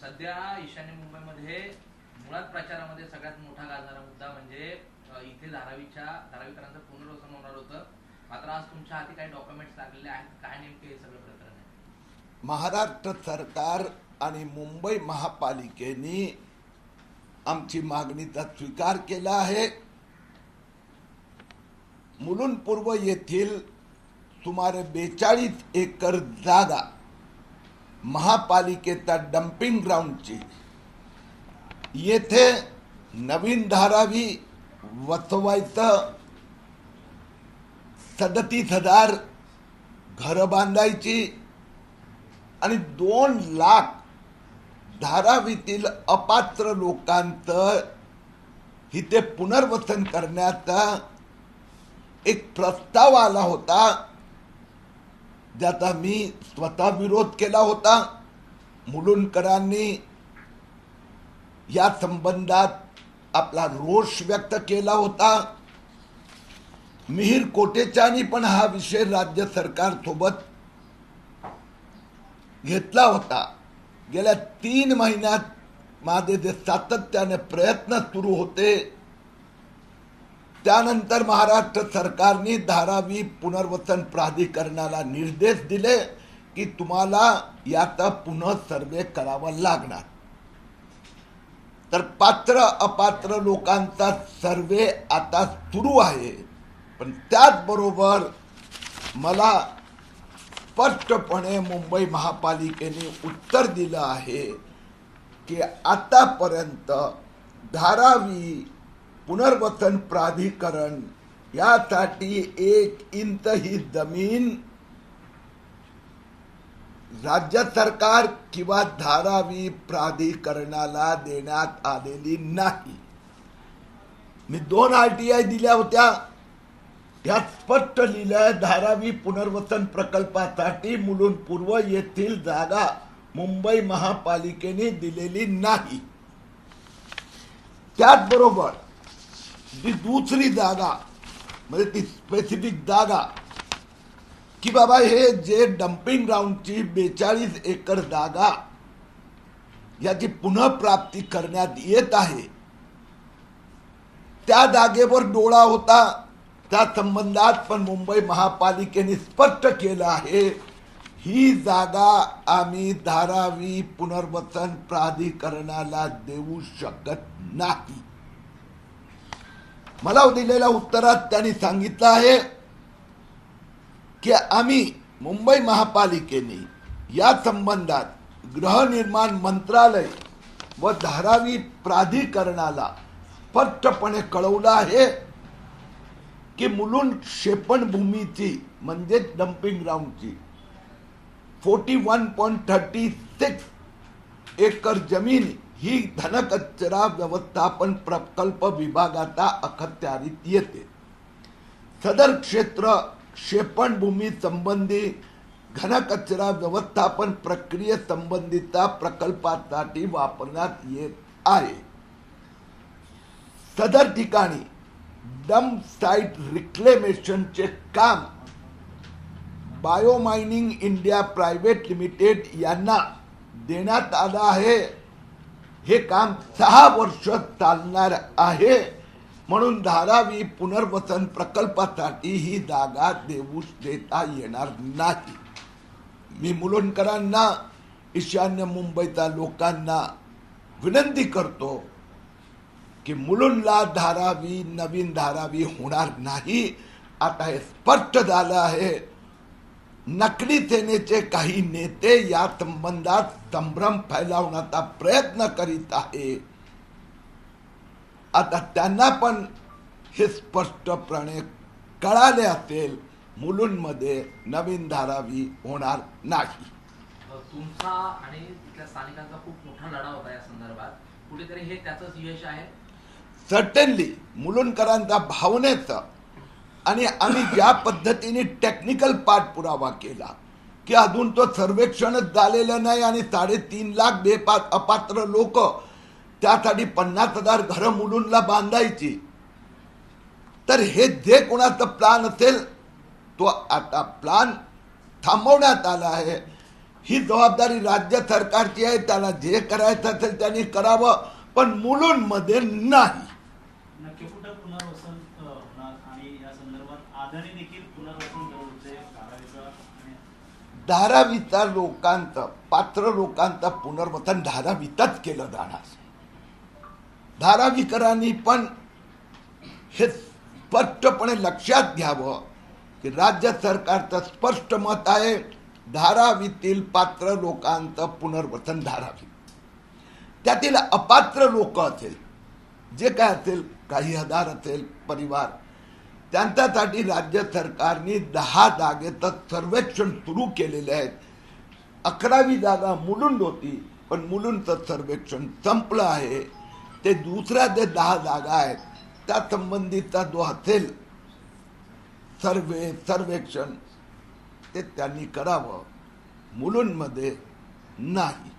सध्या ईशान्य मुंबईमध्ये मुळात प्रचारामध्ये सगळ्यात मोठा गाजणारा मुद्दा म्हणजे इथे धारावीच्या धारावीकरांचं पुनर्वसन होणार होतं. मात्र आज तुमच्या हाती काही डॉक्युमेंट्स लागलेले आहेत. काय नेमके हे सगळं प्रकरण आहे? महाराष्ट्र सरकार आणि मुंबई महापालिकेने आमची मागणीचा स्वीकार केला आहे. मुलुंड पूर्व येथील सुमारे बेचाळीस एकर जागा महापालिकेचा डम्पिंग ग्राउंडची येथे नवीन धारावी वसवायचं सदतीस हजार घरं बांधायची. आणि दोन लाख धारावीतील अपात्र लोकांचं हिथे पुनर्वसन करण्याचा एक प्रस्ताव आला होता. ज्याचा मी स्वतः विरोध केला होता मुलुंडकरांनी या संबंधात आपला रोष व्यक्त केला होता मिहीर कोटेचानी पण हा विषय राज्य सरकारसोबत घेतला होता गेल्या तीन महिन्यात माझे जे सातत्याने प्रयत्न सुरू होते त्यानंतर महाराष्ट्र सरकारने धारावी पुनर्वसन प्राधिकरणाला निर्देश दिले की तुम्हाला याचा पुनः सर्वे करावा लागणार. तर पात्र अपात्र लोकांचा सर्वे आता सुरू आहे. पण त्याचबरोबर मला स्पष्टपणे मुंबई महापालिकेने उत्तर दिलं आहे की आतापर्यंत धारावी पुनर्वसन प्राधिकरण यासाठी एक इंत ही जमीन राज्य सरकार किंवा धारावी प्राधिकरणाला देण्यात आलेली नाही. मी दोन आर टी आय दिल्या होत्या. त्यात स्पष्ट लिहिलंय धारावी पुनर्वसन प्रकल्पासाठी मुलुंड पूर्व येथील जागा मुंबई महापालिकेने दिलेली नाही. त्याचबरोबर जी दुसरी जागा म्हणजे ती स्पेसिफिक जागा की बाबा हे जे डम्पिंग ग्राउंडची बेचाळीस एकर जागा याची पुनःप्राप्ती करण्यात येत आहे त्या जागेवर डोळा होता त्या संबंधात पण मुंबई महापालिकेने स्पष्ट केलं आहे ही जागा आम्ही धारावी पुनर्वसन प्राधिकरणाला देऊ शकत नाही मला दिलेल्या उत्तरात त्यांनी सांगितलं आहे की आम्ही मुंबई महापालिकेने या संबंधात गृहनिर्माण मंत्रालय व धारावी प्राधिकरणाला स्पष्टपणे कळवलं आहे की मुलुंड क्षेपणभूमीची म्हणजेच dumping ग्राउंडची forty one point thirty six acre जमीन ही धनकचरा व्यवस्थापन प्रकल्प विभागाचा अखत्यारीत येते. सदर क्षेत्र क्षेपणभूमी संबंधी घनकचरा व्यवस्थापन प्रक्रिये संबंधीचा प्रकल्पासाठी वापरण्यात येत आहे. सदर ठिकाणी डम्प साईट रिक्लेमेशनचे काम बायोमायनिंग इंडिया प्रायव्हेट लिमिटेड यांना देण्यात आलं आहे. हे काम सहा वर्ष चालणार आहे. म्हणून धारावी पुनर्वसन प्रकल्पासाठी ही जागा देऊ देता येणार नाही. मी मुलुंडकरांना ईशान्य मुंबईच्या लोकांना विनंती करतो की मुलुंडला धारावी नवीन धारावी होणार नाही. आता हे स्पष्ट झालं आहे. नकली सेनेचे काही नेते या संबंधात संभ्रम फैलावण्याचा प्रयत्न करीत आहे. आता त्यांना पण हे स्पष्टपणे कळाले असेल मुलुंडमध्ये नवीन धारावी होणार नाही. तुमचा आणि तिथल्या स्थानिकांचा खूप मोठा लढा होता या संदर्भात. कुठेतरी हे त्याचंच यश आहे? सर्टनली मुलुंडकरांचा भावनेचा आणि आम्ही ज्या पद्धतीने टेक्निकल पाठपुरावा केला की अजून तो सर्वेक्षणच झालेलं नाही आणि साडेतीन लाख बेपात अपात्र लोक त्यासाठी पन्नास हजार घरं मुलुंडला बांधायची. तर हे जे कोणाचं प्लान असेल तो आता प्लान थांबवण्यात आला आहे. ही जबाबदारी राज्य सरकारची आहे त्याला जे करायचं असेल त्यांनी करावं पण मुलुंडमध्ये नाही. धारावीचा लोकांचं पात्र लोकांचं पुनर्वतन धारावीतच केलं जाणार. धारावीकरांनी पण हे स्पष्टपणे लक्षात घ्यावं की राज्य सरकारचं स्पष्ट मत आहे धारावीतील पात्र लोकांचं पुनर्वसन धारावी त्यातील अपात्र लोक असेल जे काय असेल काही हजार असेल परिवार त्यांच्यासाठी राज्य सरकारने दहा जागेचं सर्वेक्षण सुरू केलेले आहेत. अकरावी जागा मुलुंड होती पण मुलुंडचं सर्वेक्षण संपलं आहे. ते दुसऱ्या जे दहा जागा आहेत त्या संबंधीचा जो असेल सर्वे सर्वेक्षण ते त्यांनी करावं. मुलुंडमध्ये नाही.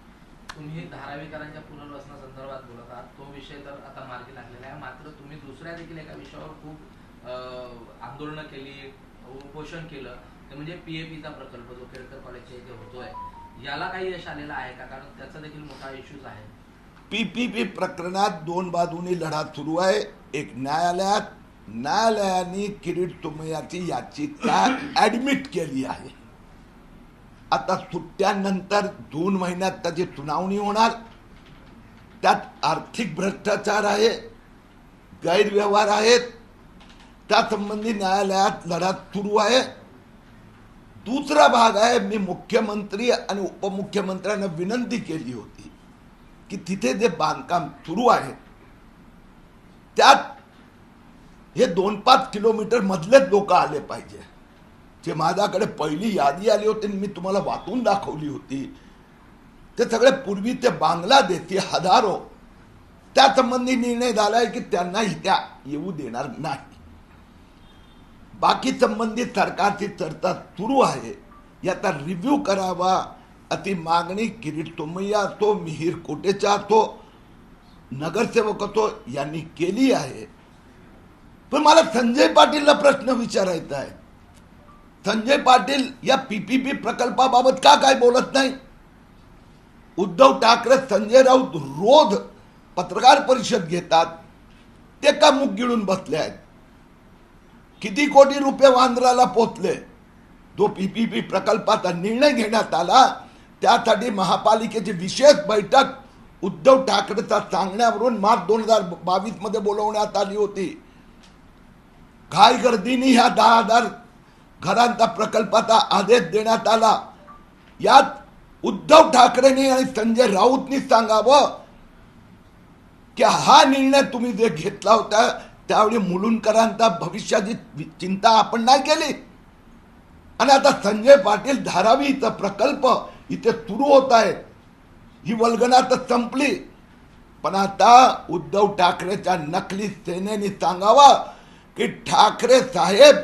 तुम्ही धारावीकरांच्या पुनर्वसनासंदर्भात बोलत आहात. तो विषय तर आता मार्गी लागलेला आहे. मात्र तुम्ही दुसऱ्या देखील एका विषयावर खूप आंदोलनं केली उपोषण केलं ते म्हणजे पीएपीचा प्रकल्प जो केळकर कॉलेजच्या इथे होतोय याला काही यश आलेलं आहे का? कारण त्याचा देखील मोठा इश्यूज आहे. पीपीपी प्रकरणात दोन बाजूनी लढा सुरू आहे. एक न्यायालयात न्यायालयाने किरीट तुमयाची याचिका ऍडमिट केली आहे. आता सुट्ट्यानंतर जून महिन्यात त्याची सुनावणी होणार. त्यात आर्थिक भ्रष्टाचार आहे गैरव्यवहार आहेत त्या संबंधी म्हणजे न्यायालयात लढा सुरू आहे. दुसरा भाग आहे मी मुख्यमंत्री आणि उपमुख्यमंत्र्यांना विनंती केली होती की तिथे जे बांधकाम सुरू आहे त्यात हे दोन पाच किलोमीटर मधलेच लोक आले पाहिजे. जे माझ्याकडे पहिली यादी आली होती आणि मी तुम्हाला वाचून दाखवली होती. ते सगळे पूर्वी ते बांगलादेशी हजारो. त्यासंबंधी निर्णय निर्णय झालाय की त्यांना इथे येऊ देणार नाही. बाकी संबंधित सरकारची चर्चा सुरू आहे. याचा रिव्ह्यू करावा. अति मागणी किरीट तोमय्या असो मिहीर कोटेचा असो नगरसेवक असो यांनी केली आहे. पण मला संजय पाटीलला प्रश्न विचारायचा आहे. संजय पाटील या पीपीपी प्रकल्पाबाबत का काय बोलत नाही? उद्धव ठाकरे संजय राऊत रोज पत्रकार परिषद घेतात. ते का मुख गिळून बसले आहेत? किती कोटी रुपये वांद्राला पोचले? जो पीपीपी प्रकल्पाचा निर्णय घेण्यात आला त्यासाठी महापालिकेची विशेष बैठक उद्धव ठाकरेचा सांगण्यावरून मार्च दोन हजार बावीसमध्ये बोलवण्यात आली होती. घाई गर्दीने ह्या दहा हजार घरांचा प्रकल्पाचा आदेश देण्यात आला. यात उद्धव ठाकरेंनी आणि संजय राऊतनी सांगावं की हा निर्णय तुम्ही जे घेतला होता त्यावेळी मुलुंडकरांचा भविष्याची चिंता आपण नाही केली. आणि आता संजय पाटील धारावीचा प्रकल्प इथे सुरू होत आहे. ही वल्गना तर संपली. पण आता उद्धव ठाकरेच्या नकली सेनेने सांगावा की ठाकरे साहेब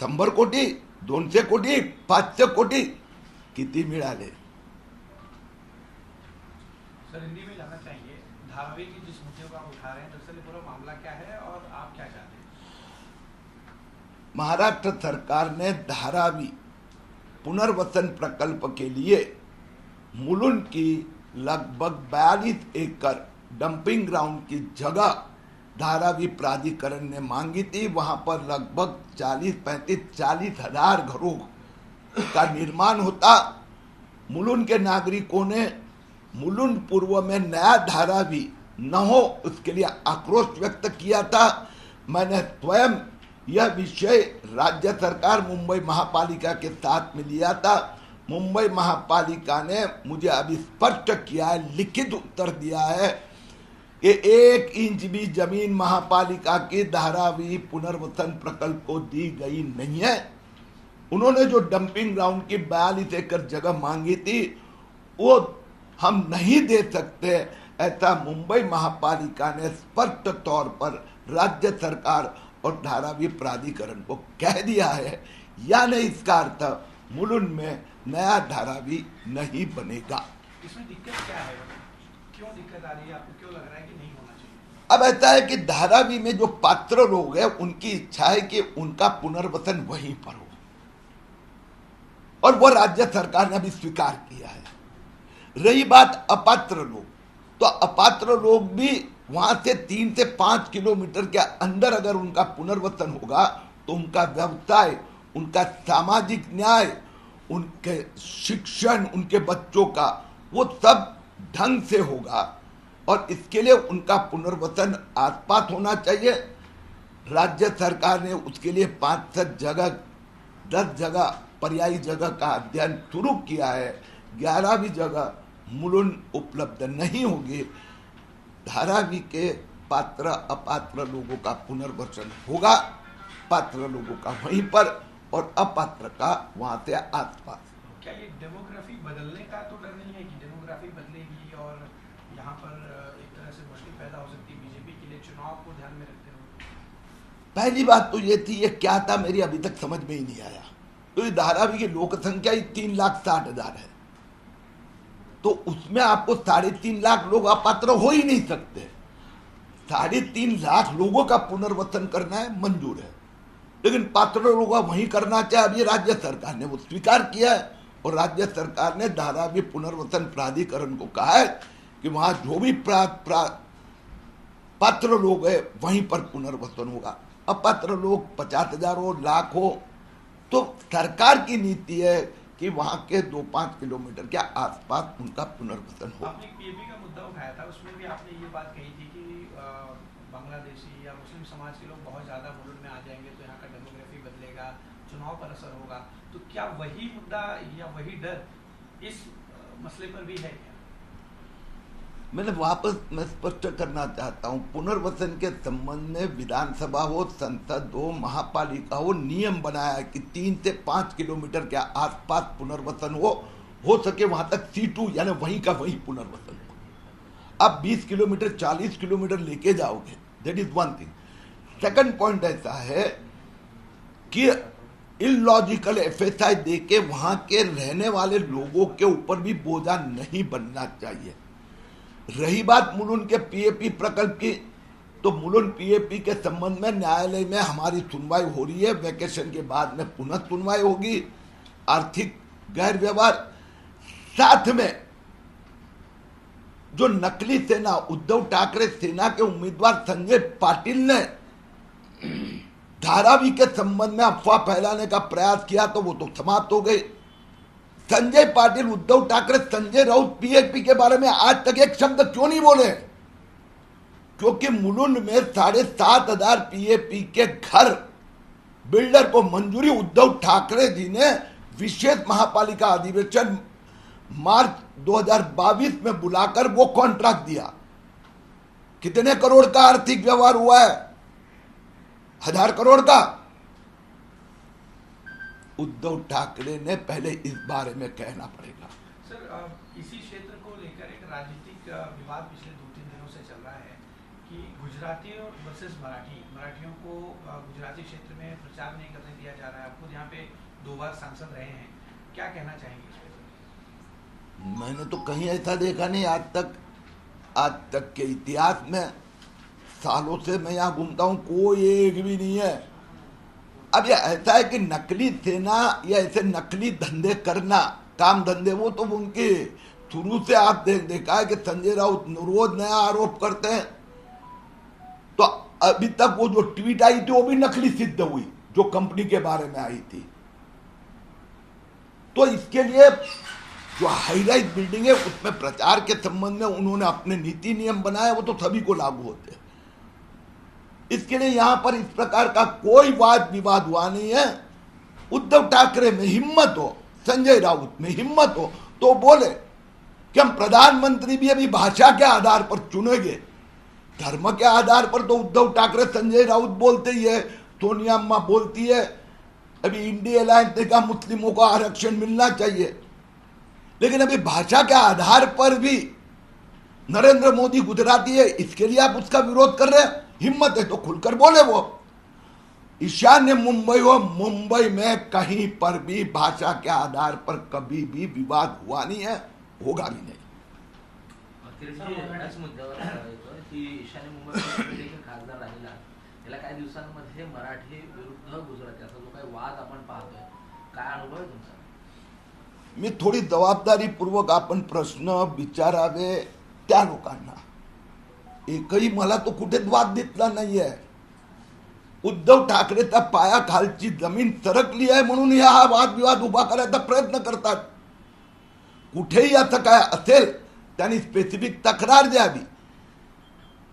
शंभर कोटी दोनशे कोटी पाचशे कोटी किती मिळाले? धारावी की जिस मुद्दे को आप उठा रहे हैं दरअसल पूरा मामला क्या है और आप क्या चाहते हैं? महाराष्ट्र सरकार ने धारावी पुनर्वसन प्रकल्प के लिए मुलुंड की लगभग बयालीस एकड़ डंपिंग ग्राउंड की जगह धारावी प्राधिकरण ने मांगी थी। वहाँ पर लगभग 40 पैंतीस, चालीस हज़ार घरों का निर्माण होता। मुलुन के नागरिकों ने मुलुंड पूर्व में नया धारावी न हो, उसके लिए आक्रोश व्यक्त किया था। मैंने स्वयं यह विषय राज्य सरकार मुंबई महापालिका के साथ में लिया था। मुंबई महापालिका ने मुझे अभी स्पष्ट किया है, लिखित उत्तर दिया है कि एक इंच भी ज़मीन महापालिका की धारावी पुनर्वसन प्रकल्प को दी गई नहीं है। उन्होंने जो डंपिंग ग्राउंड की बयालीस एकड़ जगह मांगी थी, वो हम नहीं दे सकते ऐसा मुंबई महापालिका ने स्पष्ट तौर पर राज्य सरकार और धारावी प्राधिकरण को कह दिया है। यानी इसका अर्थ मुलुंड में नया धारावी नहीं बनेगा। इसमें दिक्कत क्या है? क्यों दिक्कत आ रही है? आपको क्यों लग रहा है कि नहीं होना चाहिए? अब ऐसा है कि धारावी में जो पात्र लोग हैं उनकी इच्छा है कि उनका पुनर्वसन वहीं पर हो। और वो राज्य सरकार ने अभी स्वीकार किया है। रही बात अपात्र लोग तो अपात्र लोग भी वहाँ से तीन से पाँच किलोमीटर के अंदर अगर उनका पुनर्वसन होगा तो उनका व्यवसाय, उनका सामाजिक न्याय, उनके शिक्षण, उनके बच्चों का, वो सब ढंग से होगा। और इसके लिए उनका पुनर्वसन आसपास होना चाहिए। राज्य सरकार ने उसके लिए पाँच छह जगह, दस जगह, पर्यायी जगह का अध्ययन शुरू किया है। ग्यारहवीं जगह मूलन उपलब्ध नहीं होगी। धारावी के पात्र अपात्र लोगों का पुनर्वचन होगा। पात्र लोगों का वहीं पर और अपात्र का वहाँ से आसपास। क्या ये डेमोग्राफी बदलने का तो डर नहीं है कि डेमोग्राफी बदलेगी और यहाँ पर एक तरह से मुश्किल पैदा हो सकती है बीजेपी के लिए चुनाव को ध्यान में रखते हुए? पहली बात तो ये थी ये क्या था मेरी अभी तक समझ में ही नहीं आया। तो ये धारावी की लोक संख्या ही तीन लाख साठ हज़ार है। तो उसमें आपको साढ़े तीन लाख लोग अपात्र हो ही नहीं सकते। साढ़े तीन लाख लोगों का पुनर्वसन करना है मंजूर है। लेकिन पात्र लोगों वही करना चाहे अभी राज्य सरकार ने वो स्वीकार किया है और राज्य सरकार ने धारावी पुनर्वसन प्राधिकरण को कहा है कि वहाँ जो भी प्रा, प्रा, पात्र लोग है वहीं पर पुनर्वसन होगा। अपात्र लोग पचास हज़ार हो लाख हो तो सरकार की नीति है कि वहाँ के दो पाँच किलोमीटर के आसपास उनका पुनर्वसन हो। आपने पीएपी का मुद्दा उठाया था, उसमें भी आपने ये बात कही थी कि बांग्लादेशी या मुस्लिम समाज के लोग बहुत ज़्यादा मुल्क में आ जाएँगे तो यहाँ का डेमोग्राफी बदलेगा, चुनाव पर असर होगा। तो क्या वही मुद्दा या वही डर इस मसले पर भी है क्या? मैंने वापस मैं स्पष्ट करना चाहता हूँ, पुनर्वसन के संबंध में विधानसभा हो, संसद हो, महापालिका हो, नियम बनाया कि तीन से पाँच किलोमीटर के आसपास पुनर्वसन हो हो सके वहाँ तक सीटू यानी वहीं का वहीं पुनर्वसन हो। अब 20 किलोमीटर 40 किलोमीटर लेके जाओगे that is one thing second point ऐसा है कि इलॉजिकल एफ़ एस आई दे के वहाँ के रहने वाले लोगों के ऊपर भी बोझा नहीं बनना चाहिए। रही बात मुलुन के पीएपी प्रकल्प की तो मुलुन पीएपी के संबंध में न्यायालय में हमारी सुनवाई हो रही है। वैकेशन के बाद में पुनः सुनवाई होगी। आर्थिक गैर व्यवहार साथ में जो नकली सेना, उद्धव ठाकरे सेना के उम्मीदवार संजय पाटिल ने धारावी के संबंध में अफवाह फैलाने का प्रयास किया तो वो तो समाप्त हो गई। संजय पाटिल, उद्धव ठाकरे, संजय राउत पीएचपी के बारे में आज तक एक शब्द क्यों नहीं बोले? क्योंकि मुलुंड में साढ़े सात हज़ार पीएपी के घर बिल्डर को मंजूरी उद्धव ठाकरे जी ने विशेष महापालिका अधिवेशन मार्च 2022 में बुलाकर वो कॉन्ट्रैक्ट दिया। कितने करोड़ का आर्थिक व्यवहार हुआ है? हज़ार करोड़ का। उद्धव ठाकरे ने पहले इस बारे में कहना पड़ेगा। सर इसी क्षेत्र को लेकर एक राजनीतिक विवाद पिछले दो तीन दिनों से चल रहा है कि गुजराती और वर्सेस मराठी मराठियों को गुजराती क्षेत्र में प्रचार नहीं करने दिया जा रहा है। खुद यहाँ पे दो बार सांसद रहे हैं। क्या कहना चाहेंगे मैंने तो कहीं ऐसा देखा नहीं आज तक आज तक के इतिहास में सालों से मैं यहाँ घूमता हूँ कोई एक भी नहीं है। अब ये ऐसा है कि नकली सेना या ऐसे नकली धंधे करना, काम धंधे, वो तो उनके शुरू से आप देख देखा है कि संजय राउत रोज नया आरोप करते हैं। तो अभी तक वो जो ट्वीट आई थी, वो भी नकली सिद्ध हुई, जो कंपनी के बारे में आई थी। तो इसके लिए जो हाई राइज बिल्डिंग है, उसमें प्रचार के संबंध में उन्होंने अपने नीति नियम बनाए, वो तो सभी को लागू होते हैं। इसके लिए यहाँ पर इस प्रकार का कोई वाद विवाद हुआ नहीं है। उद्धव ठाकरे में हिम्मत हो, संजय राउत में हिम्मत हो तो बोले कि हम प्रधानमंत्री भी अभी भाषा के आधार पर चुनेंगे, धर्म के आधार पर तो उद्धव ठाकरे, संजय राउत बोलते ही है सोनिया अम्मा बोलती है, अभी इंडिया अलायंस ने कहा मुस्लिमों को आरक्षण मिलना चाहिए। लेकिन अभी भाषा के आधार पर भी नरेंद्र मोदी गुजराती है, इसके लिए आप उसका विरोध कर रहे हैं। हिम्मत है तो खुलकर बोले वो। ईशान्य मुंबई हो मुंबई में कहीं पर भी भाषा के आधार पर कभी भी विवाद हुआ नहीं है होगा भी नाही। किरीटजी, याच मुद्द्यावर येतोय की ईशान्य मुंबई देखील खासदार राहिला. गेल्या काही दिवसांमध्ये मराठी विरुद्ध गुजराती असा जो काही वाद आपण पाहतोय काय अनुभव आहे तुमचा? मी थोडी जबाबदारीपूर्वक आपण प्रश्न विचारावे त्या लोकांना. एकही मला तो कुठेच वाद दिसला नाहीये. उद्धव ठाकरेच्या पायाखालची जमीन सरकली आहे म्हणून ह्या हा वादविवाद उभा करायचा प्रयत्न करतात. कुठेही असं काय असेल त्यांनी स्पेसिफिक तक्रार द्यावी.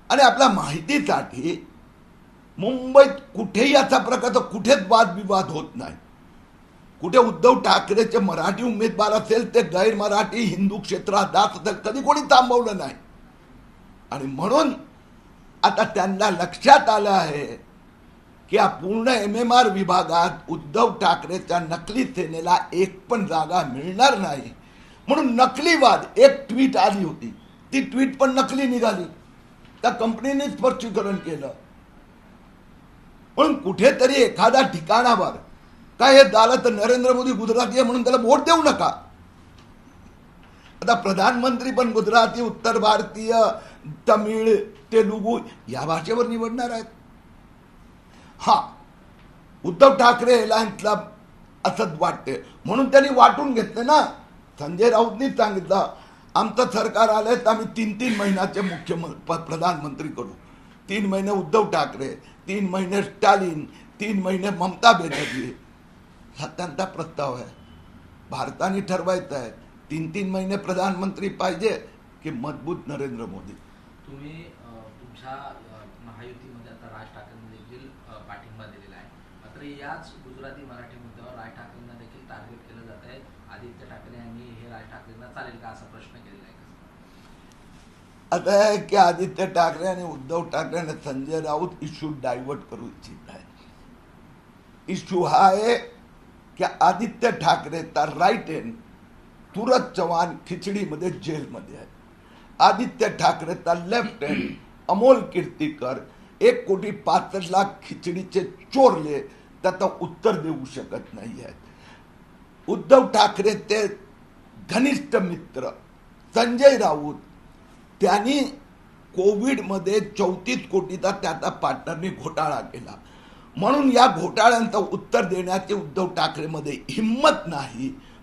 आणि आपल्या माहितीसाठी मुंबईत कुठेही असा प्रकारचा कुठेच वादविवाद होत नाही. कुठे उद्धव ठाकरेचे मराठी उमेदवार असेल ते गैर मराठी हिंदू क्षेत्रात जात असेल कधी कोणी थांबवलं नाही. आणि म्हणून आता त्यांना लक्षात आलं आहे की या पूर्ण एम एम आर विभागात उद्धव ठाकरेच्या नकली सेनेला एक पण जागा मिळणार नाही. म्हणून नकलीवाद एक ट्विट आली होती. ती ट्विट पण नकली निघाली. त्या कंपनीने स्पष्टीकरण केलं. पण कुठेतरी एखाद्या ठिकाणावर काय हे झालं तर नरेंद्र मोदी गुजराती आहे म्हणून त्याला वोट देऊ नका. आता प्रधानमंत्री पण गुजराती उत्तर भारतीय तमिळ तेलुगू या भाषेवर निवडणार आहेत. हा उद्धव ठाकरे लायन्सला असंच वाटते म्हणून त्यांनी वाटून घेतले ना. संजय राऊतनी सांगितलं आमचं सरकार आलंय तर आम्ही तीन तीन महिन्याचे मुख्यमंत्री प्रधानमंत्री करू तीन महिने उद्धव ठाकरे तीन महिने स्टॅलिन तीन महिने ममता बॅनर्जी. हा त्यांचा प्रस्ताव आहे. भारताने ठरवायचं आहे. तीन तीन महिने प्रधानमंत्री पाहिजे की मजबूत नरेंद्र मोदी. तुम्ही तुमच्या महायुतीमध्ये आता राज ठाकरेंना देखील पाठिंबा दिलेला आहे. मात्र याच गुजराती मराठी मुद्द्यावर राज ठाकरेंना देखील टार्गेट केलं जात आहे. आदित्य ठाकरे यांनी हे राज ठाकरेंना चालेल का असा प्रश्न केलेला आहे? आता आहे की आदित्य ठाकरे आणि उद्धव ठाकरे आणि संजय राऊत इश्यू डायव्हर्ट करू इच्छित आहेत. इश्यू हा आहे की आदित्य ठाकरेचा राईट हँड तुरत चव्हाण खिचडीमध्ये जेलमध्ये आहे आदित्य ठाकरेचा लेफ्ट हँड अमोल कीर्तीकर एक कोटी पाच लाख खिचडीचे चोरले त्याचं उत्तर देऊ शकत नाही आहेत. उद्धव ठाकरे ते घनिष्ठ मित्र संजय राऊत त्यांनी कोविडमध्ये चौतीस कोटीचा त्याचा पार्टनरनी घोटाळा केला. म्हणून या घोटाळ्यांचं उत्तर देण्याची उद्धव ठाकरेमध्ये हिंमत नाही.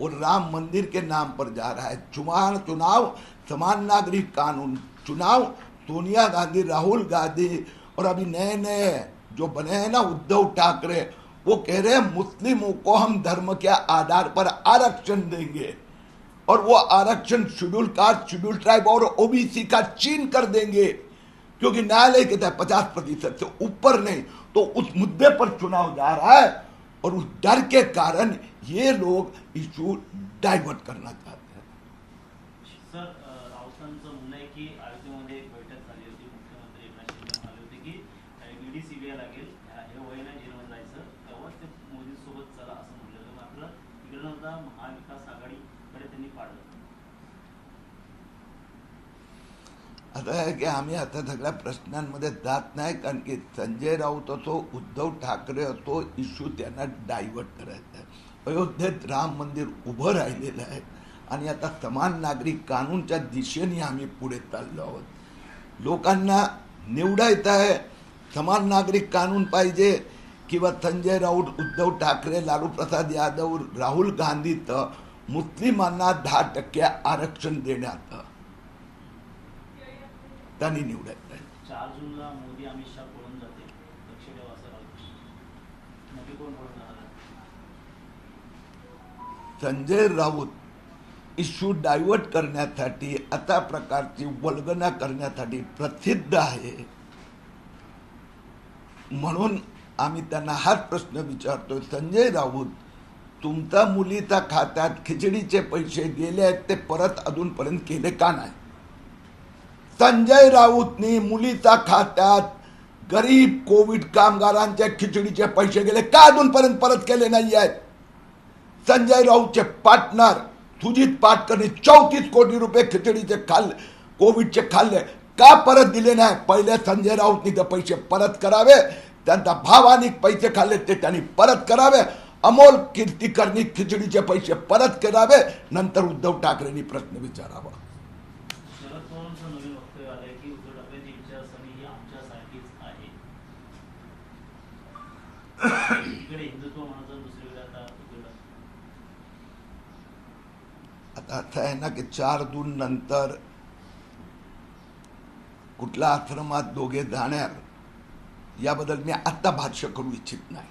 वो राम मंदिर के नाम पर जा रहा है। चुनाव चुनाव, समान नागरिक कानून, चुनाव, सोनिया गांधी, राहुल गांधी और अभी नए नए जो बने हैं ना, उद्धव ठाकरे, वो कह रहे हैं, मुस्लिमों को हम धर्म के आधार पर आरक्षण देंगे। और वो आरक्षण शेड्यूल कास्ट शेड्यूल ट्राइब और ओबीसी का चीन कर देंगे। क्योंकि न्यायालय कहता है पचास प्रतिशत से ऊपर नहीं तो उस मुद्दे पर चुनाव जा रहा है। और उस डर के कारण ये लोग इशू डाइवर्ट करना चाहते हैं सर अ, राऊतांचं म्हणणं आहे की अयोध्येमध्ये एक बैठक झाली होती मुख्यमंत्री एकनाथ शिंदे म्हणाले होते की ईडी सीबीआय लागेल अ, हे वय नाही जेलमध्ये जायचं तेव्हाच ते मोदींसोबत चला असं म्हटलेलं मात्र इकडे नव्हता महाविकास आघाडीकडे त्यांनी पाडलं आता आहे की आम्ही आता सगळ्या प्रश्नांमध्ये जात नाही कारण की संजय राऊत असो उद्धव ठाकरे असो इश्यू त्यांना डायव्हर्ट करायचा आहे. अयोध्येत राम मंदिर उभं राहिलेलं आहे आणि आता समान नागरिक कानूनच्या दिशेने आम्ही पुढे चाललो आहोत. लोकांना निवडायचं आहे समान नागरिक कानून पाहिजे किंवा संजय राऊत उद्धव ठाकरे लालू प्रसाद यादव राहुल गांधी तर मुस्लिमांना दहा टक्के आरक्षण देण्यात त्यांनी निवडायचं आहे चार जूनला मोदी अमित शहा पळून जाते लक्ष ठेवा असं राऊत नक्की कोण पळून जाणार? आहे? संजय राऊत इश्यू डायव्हर्ट करण्यासाठी अशा प्रकारची वल्गना करण्यासाठी प्रसिद्ध आहे. म्हणून आम्ही त्यांना हाच प्रश्न विचारतोय. संजय राऊत तुमच्या मुलीच्या खात्यात खिचडीचे पैसे गेले आहेत ते परत अजूनपर्यंत केले का नाही? संजय राऊतनी मुलीचा खात्यात गरीब कोविड कामगारांच्या खिचडीचे पैसे गेले. का अजूनपर्यंत परत केले नाही आहेत संजय राऊतचे पार्टनर सुजित पाटकरने चौतीस कोटी रुपये खिचडीचे खाल्ले कोविडचे खाल्ले. का परत दिले नाही? पहिले संजय राऊतनी ते पैसे परत करावे. त्यांचा भावानी पैसे खाल्ले ते त्यांनी परत करावे. अमोल कीर्तीकरनी खिचडीचे पैसे परत करावे. नंतर उद्धव ठाकरेंनी प्रश्न विचारावा. आता आता अर्थ आहे ना की चार दून नंतर कुठल्या आश्रमात दोघे जाणार याबद्दल मी आत्ता भाष्य करू इच्छित नाही.